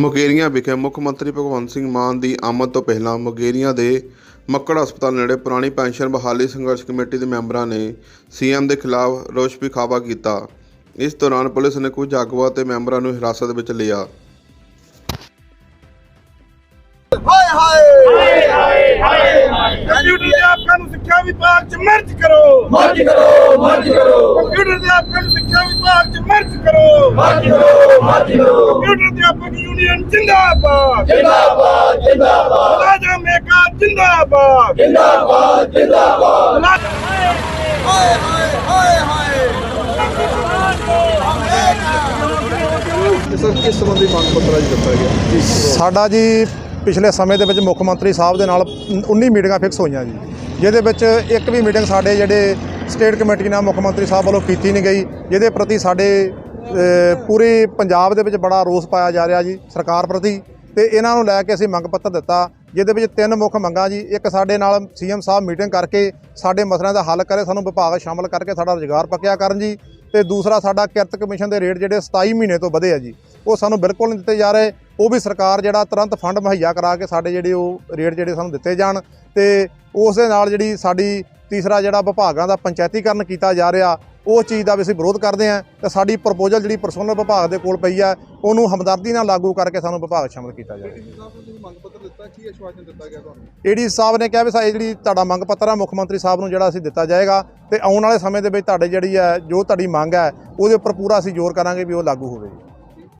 ਮੁਕੇਰੀਆਂ ਵਿਖੇ ਮੁੱਖ ਮੰਤਰੀ ਭਗਵੰਤ ਸਿੰਘ ਮਾਨ ਦੀ ਆਮਦ ਤੋਂ ਪਹਿਲਾਂ ਮੁਕੇਰੀਆਂ ਦੇ ਮੱਕੜ ਹਸਪਤਾਲ ਨੇੜੇ ਪੁਰਾਣੀ ਪੈਨਸ਼ਨ ਬਹਾਲੀ ਸੰਘਰਸ਼ ਕਮੇਟੀ ਦੇ ਮੈਂਬਰਾਂ ਨੇ ਸੀਐਮ ਦੇ ਖਿਲਾਫ ਰੋਸ ਵਿਖਾਵਾ ਕੀਤਾ। ਇਸ ਦੌਰਾਨ ਪੁਲਿਸ ਨੇ ਕੁਝ ਆਗੂਆਂ ਤੇ ਮੈਂਬਰਾਂ ਨੂੰ ਹਿਰਾਸਤ ਵਿੱਚ ਲਿਆ। ਹਾਏ ਹਾਏ ਹਾਏ ਹਾਏ ਕੰਪਿਊਟਰ ਦੇ ਆਪਕਾਂ ਨੂੰ ਸਿੱਖਿਆ ਵਿਭਾਗ ਚ ਮਰਜ ਕਰੋ। ਮਰਜ ਕਰੋ ਮਰਜ ਕਰੋ। ਕੰਪਿਊਟਰ ਦੇ ਆਪਕਾਂ ਨੂੰ ਸਿੱਖਿਆ ਵਿਭਾਗ ਚ ਮਰਜ ਕਰੋ। ਮਰਜ ਕਰੋ ਮਰਜ ਕਰੋ ਕੰਪਿਊਟਰ ਦੇ ਆਪਕ ਯੂਨੀਅਨ ਜਿੰਦਾਬਾਦ। ਜਿੰਦਾਬਾਦ ਜਿੰਦਾਬਾਦ। ਮੁਲਾਜ਼ਮ ਏਕਾ ਜਿੰਦਾਬਾਦ। ਜਿੰਦਾਬਾਦ ਜਿੰਦਾਬਾਦ। ਹਾਏ ਹਾਏ ਹਾਏ ਹਾਏ ਸਾਡਾ ਜੀ ਪਿਛਲੇ ਸਮੇਂ ਦੇ ਵਿੱਚ ਮੁੱਖ ਮੰਤਰੀ ਸਾਹਿਬ ਦੇ ਨਾਲ 19 ਮੀਟਿੰਗਾਂ ਫਿਕਸ ਹੋਈਆਂ ਜੀ। ਜਿਹਦੇ ਵਿੱਚ ਇੱਕ ਵੀ ਮੀਟਿੰਗ ਸਾਡੇ ਜਿਹੜੇ ਸਟੇਟ ਕਮੇਟੀ ਨਾਲ ਮੁੱਖ ਮੰਤਰੀ ਸਾਹਿਬ ਵੱਲੋਂ ਕੀਤੀ ਨਹੀਂ ਗਈ। ਜਿਹਦੇ ਪ੍ਰਤੀ ਸਾਡੇ ਪੂਰੇ ਪੰਜਾਬ ਦੇ ਵਿੱਚ ਬੜਾ ਰੋਸ ਪਾਇਆ ਜਾ ਰਿਹਾ ਜੀ, ਸਰਕਾਰ ਪ੍ਰਤੀ। ਤੇ ਇਹਨਾਂ ਨੂੰ ਲੈ ਕੇ ਅਸੀਂ ਮੰਗ ਪੱਤਰ ਦਿੱਤਾ, ਜਿਹਦੇ ਵਿੱਚ ਤਿੰਨ ਮੁੱਖ ਮੰਗਾਂ ਜੀ। ਇੱਕ ਸਾਡੇ ਨਾਲ ਸੀਐਮ ਸਾਹਿਬ ਮੀਟਿੰਗ ਕਰਕੇ ਸਾਡੇ ਮਸਲਿਆਂ ਦਾ ਹੱਲ ਕਰੇ, ਸਾਨੂੰ ਵਿਭਾਗ ਸ਼ਾਮਲ ਕਰਕੇ ਸਾਡਾ ਰੁਜ਼ਗਾਰ ਪੱਕਿਆ ਕਰਨ ਜੀ। ਤੇ ਦੂਸਰਾ ਸਾਡਾ ਕਿਰਤ ਕਮਿਸ਼ਨ ਦੇ ਰੇਟ ਜਿਹੜੇ 27 ਮਹੀਨੇ ਤੋਂ ਵਧੇ ਆ ਜੀ, ਉਹ ਸਾਨੂੰ ਬਿਲਕੁਲ ਨਹੀਂ ਦਿੱਤੇ ਜਾ ਰਹੇ। ਉਹ ਵੀ ਸਰਕਾਰ ਜਿਹੜਾ ਤੁਰੰਤ ਫੰਡ ਮੁਹੱਈਆ ਕਰਾ ਕੇ ਸਾਡੇ ਜਿਹੜੇ ਉਹ ਰੇਟ ਜਿਹੜੇ ਸਾਨੂੰ ਦਿੱਤੇ ਜਾਣ। ਤੇ ਉਸ ਦੇ ਨਾਲ ਜਿਹੜੀ ਸਾਡੀ ਤੀਸਰਾ ਜਿਹੜਾ ਵਿਭਾਗਾਂ ਦਾ ਪੰਚਾਇਤੀਕਰਨ ਕੀਤਾ ਜਾ ਰਿਹਾ ਉਹ ਚੀਜ਼ ਦਾ ਵੀ ਅਸੀਂ ਵਿਰੋਧ ਕਰਦੇ ਹਾਂ ਤੇ ਸਾਡੀ ਪ੍ਰਪੋਜ਼ਲ ਜਿਹੜੀ ਪਰਸਨਲ ਵਿਭਾਗ ਦੇ ਕੋਲ ਪਈ ਆ ਉਹਨੂੰ ਹਮਦਰਦੀ ਨਾਲ ਲਾਗੂ ਕਰਕੇ ਸਾਨੂੰ ਵਿਭਾਗ ਸ਼ਾਮਲ ਕੀਤਾ ਜਾਵੇ। ਏਡੀ ਸਾਹਿਬ ਨੇ ਕਿਹਾ ਵੀ ਸਾਡੀ ਜਿਹੜੀ ਤੁਹਾਡਾ ਮੰਗ ਪੱਤਰ ਆ ਮੁੱਖ ਮੰਤਰੀ ਸਾਹਿਬ ਨੂੰ ਜਿਹੜਾ ਅਸੀਂ ਦਿੱਤਾ ਜਾਏਗਾ ਤੇ ਆਉਣ ਵਾਲੇ ਸਮੇਂ ਦੇ ਵਿੱਚ ਤੁਹਾਡੇ ਜਿਹੜੀ ਹੈ ਜੋ ਤੁਹਾਡੀ ਮੰਗ ਹੈ ਉਹਦੇ ਉੱਪਰ ਪੂਰਾ ਅਸੀਂ ਜ਼ੋਰ ਕਰਾਂਗੇ ਵੀ ਉਹ ਲਾਗੂ ਹੋਵੇ।